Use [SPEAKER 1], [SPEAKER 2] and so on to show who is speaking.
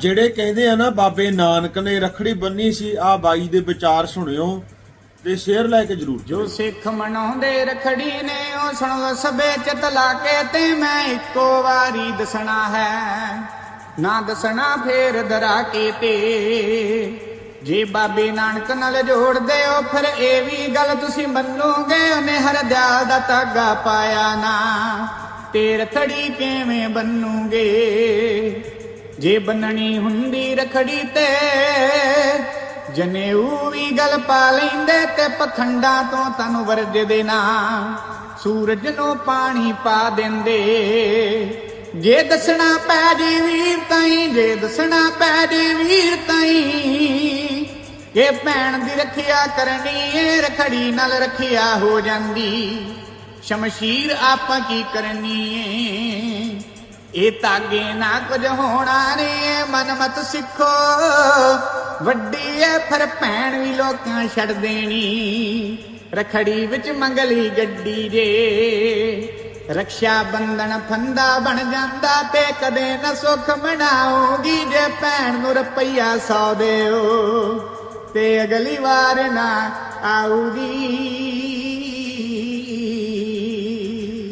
[SPEAKER 1] ਜਿਹੜੇ ਕਹਿੰਦੇ ਆ ਨਾ ਬਾਬੇ ਨਾਨਕ ਨੇ ਰਖੜੀ ਬੰਨੀ ਸੀ ਆ ਬਾਈ ਦੇ ਵਿਚਾਰ ਸੁਣਿਓ ਤੇ ਸ਼ੇਅਰ ਲੈ ਕੇ ਜਰੂਰ
[SPEAKER 2] ਜੋ ਸਿੱਖ ਮਨਾਉਂਦੇ ਰਖੜੀ ਨੇ ਉਹ ਸੁਣ ਸਭੇ ਚਿਤ ਲਾ ਕੇ ਤੇ ਮੈਂ ਇੱਕੋ ਵਾਰੀ ਦਸਣਾ ਹੈ। ਨਾ ਦਸਣਾ ਫੇਰ ਦਰਾ ਕੇ ਤੇ। ਜੇ ਬਾਬੇ ਨਾਨਕ ਨਾਲ ਜੋੜਦੇ ਹੋ ਫਿਰ ਇਹ ਵੀ ਗੱਲ ਤੁਸੀਂ ਮੰਨੋਗੇ ਉਹਨੇ ਹਰ ਦਿਆਲ ਦਾ ਤਾਗਾ ਪਾਇਆ ਨਾ। ਤੇ ਰਖੜੀ ਕਿਵੇਂ ਬੰਨੂਗੇ? ਜੇ ਬੰਨਣੀ ਹੁੰਦੀ ਰਖੜੀ ਤੇ ਜਨੇਊ ਵੀ ਗਲ ਪਾ ਲੈਂਦੇ ਤੇ ਪਖੰਡਾਂ ਤੋਂ ਤਨ ਵਰਜਦੇ ਨਾ। ਸੂਰਜ ਨੂੰ ਪਾਣੀ ਪਾ ਦਿੰਦੇ। ਜੇ ਦੱਸਣਾ ਪੈ ਜੇ ਵੀਰ ਤਾਈ, ਜੇ ਦੱਸਣਾ ਪੈ ਜੇ ਵੀਰ ਤਾਈ, ਕਿ ਭੈਣ ਦੀ ਰੱਖਿਆ ਕਰਨੀ ਏ, ਰਖੜੀ ਨਾਲ ਰੱਖਿਆ ਹੋ ਜਾਂਦੀ। ਸ਼ਮਸ਼ੀਰ ਆਪਾਂ ਕੀ ਕਰਨੀ ਏ? ਇਹ ਤਾਗੇ ਨਾ ਕੁਝ ਹੋਣਾ ਨਹੀਂ ਮਨਮਤ ਸਿੱਖੋ। ਵੱਡੀ ਐ ਫਿਰ ਭੈਣ ਵੀ ਲੋਕਾਂ ਛੱਡ ਦੇਣੀ। ਰਖੜੀ ਵਿੱਚ ਮੰਗਲੀ ਗੱਡੀ ਜੇ। ਰਕਸ਼ਾ ਬੰਧਨ ਫੰਦਾ ਬਣ ਜਾਂਦਾ ਤੇ ਕਦੇ ਨਾ ਸੁੱਖ ਮਨਾਉਗੀ ਜੇ ਭੈਣ ਨੂੰ ਰੁਪਈਆ ਸੌ ਦਿਓ। ਤੇ ਅਗਲੀ ਵਾਰ ਨਾ ਆਉਗੀ